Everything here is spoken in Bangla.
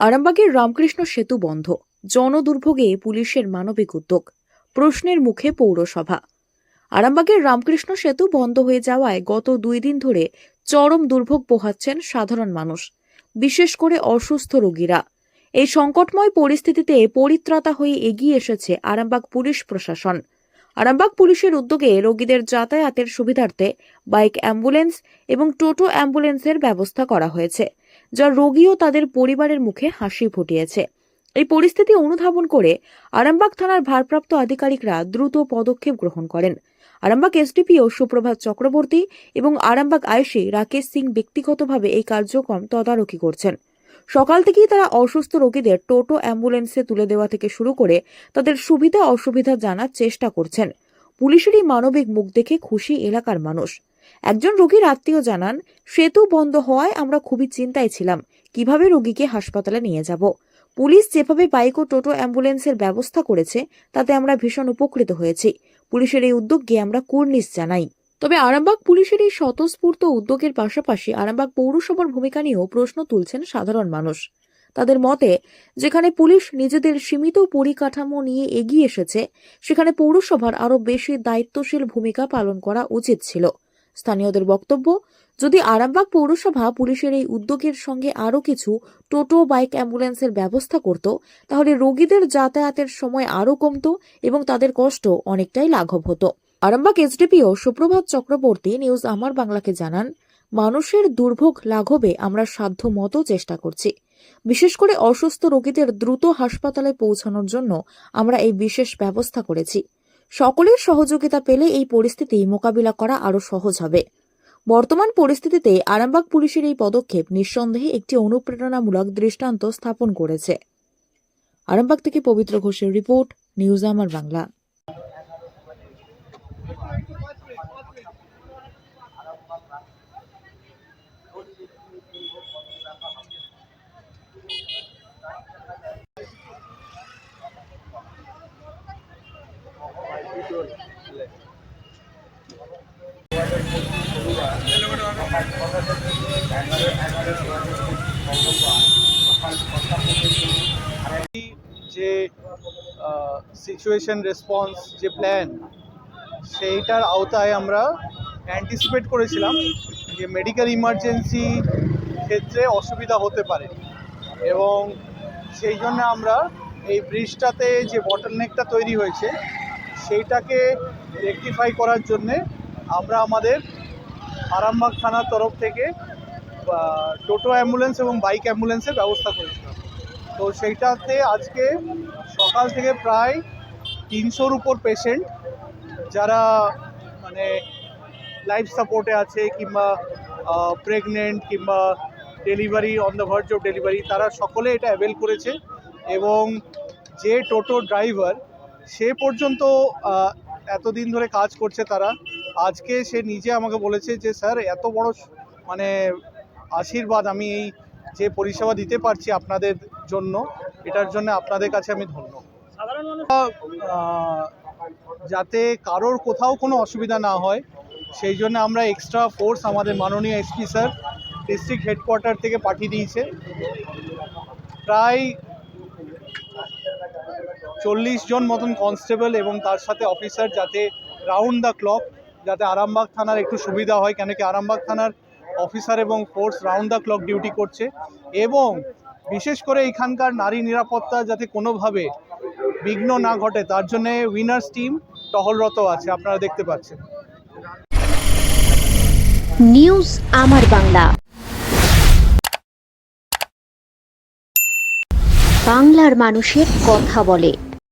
আরামবাগের রামকৃষ্ণ সেতু বন্ধ। জনদুর্ভোগে পুলিশের মানবিক উদ্যোগ। প্রশ্নের মুখে পৌরসভা। আরামবাগের রামকৃষ্ণ সেতু বন্ধ হয়ে যাওয়ায় গত দুই দিন ধরে চরম দুর্ভোগ পোহাচ্ছেন সাধারণ মানুষ, বিশেষ করে অসুস্থ রোগীরা। এই সংকটময় পরিস্থিতিতে পরিত্রাতা হয়ে এগিয়ে এসেছে আরামবাগ পুলিশ প্রশাসন। আরামবাগ পুলিশের উদ্যোগে রোগীদের যাতায়াতের সুবিধার্থে বাইক অ্যাম্বুলেন্স এবং টোটো অ্যাম্বুলেন্সের ব্যবস্থা করা হয়েছে। যা রোগী ও তাদের পরিবারের মুখে হাসি ফুটিয়েছে। এই পরিস্থিতি অনুধাবন করে আরামবাগ থানার ভারপ্রাপ্ত আধিকারিকরা দ্রুত পদক্ষেপ গ্রহণ করেন। আরামবাগ এসডিপিও সুপ্রভাত চক্রবর্তী এবং আরামবাগ আইসি রাকেশ সিং ব্যক্তিগতভাবে এই কার্যক্রম তদারকি করছেন। সকাল থেকেই তারা অসুস্থ রোগীদের টোটো, অ্যাম্বুলেন্সে তুলে দেওয়া থেকে শুরু করে তাদের সুবিধা অসুবিধা জানার চেষ্টা করছেন। পুলিশের এই মানবিক মুখ দেখে খুশি এলাকার মানুষ। একজন রোগীর আত্মীয় জানান, সেতু বন্ধ হওয়ায় আমরা খুবই চিন্তায় ছিলাম, কীভাবে রোগীকে হাসপাতালে নিয়ে যাব? পুলিশ যেভাবে বাইক ও টোটো অ্যাম্বুলেন্সের ব্যবস্থা করেছে, তাতে আমরা ভীষণ উপকৃত হয়েছি। পুলিশের এই উদ্যোগকে আমরা কুর্নিশ জানাই। তবে আরামবাগ পুলিশের এই স্বতঃস্ফূর্ত উদ্যোগের পাশাপাশি আরামবাগ পৌরসভার ভূমিকা নিয়েও প্রশ্ন তুলছেন সাধারণ মানুষ। তাদের মতে, যেখানে পুলিশ নিজেদের সীমিত পরিকাঠামো নিয়ে এগিয়ে এসেছে, সেখানে পৌরসভার আরও বেশি দায়িত্বশীল ভূমিকা পালন করা উচিত ছিল। স্থানীয়দের বক্তব্য, যদি আরামবাগ পৌরসভা পুলিশের এই উদ্যোগের সঙ্গে আরও কিছু টোটো, বাইক, অ্যাম্বুলেন্সের ব্যবস্থা করত, তাহলে রোগীদের যাতায়াতের সময় আরও কমত এবং তাদের কষ্ট অনেকটাই লাঘব হতো। আরামবাগ এসডিপিও সুপ্রভাত চক্রবর্তী নিউজ আমার বাংলাকে জানান, মানুষের দুর্ভোগ লাঘবে আমরা সাধ্য মতো চেষ্টা করছি। বিশেষ করে অসুস্থ রোগীদের দ্রুত হাসপাতালে পৌঁছানোর জন্য আমরা এই বিশেষ ব্যবস্থা করেছি। সকলের সহযোগিতা পেলে এই পরিস্থিতি মোকাবিলা করা আরও সহজ হবে। বর্তমান পরিস্থিতিতে আরামবাগ পুলিশের এই পদক্ষেপ নিঃসন্দেহে একটি অনুপ্রেরণামূলক দৃষ্টান্ত স্থাপন করেছে। আরামবাগ থেকে পবিত্র ঘোষের রিপোর্ট, নিউজ আমার বাংলা। যে সিচুয়েশন রেসপন্স যে প্ল্যান সেইটার আওতায় আমরা অ্যান্টিসিপেট করেছিলাম যে মেডিকেল ইমার্জেন্সি ক্ষেত্রে অসুবিধা হতে পারে। এবং সেই জন্য আমরা এই ব্রিজটাতে যে বটল নেকটা তৈরি হয়েছে, সেইটাকে রেকটিফাই করার জন্যে আমরা আমাদের আরামবাগ থানার তরফ থেকে টোটো অ্যাম্বুলেন্স এবং বাইক অ্যাম্বুলেন্সের ব্যবস্থা করেছিলাম। তো সেইটাতে আজকে সকাল থেকে প্রায় তিনশোর উপর পেশেন্ট যারা মানে লাইফ সাপোর্টে আছে কিংবা প্রেগনেন্ট কিংবা delivery on the verge of delivery তারা সকলে এটা অ্যাভেল করেছে এবং যে টোটো ড্রাইভার সে পর্যন্ত এতদিন ধরে কাজ করছে তারা আজকে সে নিজে আমাকে বলেছে যে স্যার এত বড় মানে আশীর্বাদ আমি এই যে পরিষেবা দিতে পারছি আপনাদের জন্য এটার জন্য আপনাদের কাছে আমি ধন্য। যাতে কারোর কোথাও কোনো অসুবিধা না হয় সেই জন্য আমরা এক্সট্রা ফোর্স আমাদের মাননীয় এসপি স্যার ডিস্ট্রিক্ট হেডকোয়ার্টার থেকে পাঠিয়ে দিয়েছে। প্রায় চল্লিশ জন মতন কনস্টেবল এবং তার সাথে অফিসার যাতে রাউন্ড দ্য ক্লক যাতে আরামবাগ থানার একটু সুবিধা হয়, কেন কি আরামবাগ থানার অফিসার এবং force round the clock duty করছে এবং বিশেষ করে এখানকার নারী নিরাপত্তা যাতে কোনোভাবে বিঘ্ন না ঘটে, তার জন্য উইনার্স টিম টহলরত আছে, আপনারা দেখতে পাচ্ছেন। নিউজ আমার বাংলা। বাংলার মানুষের কথা বলে।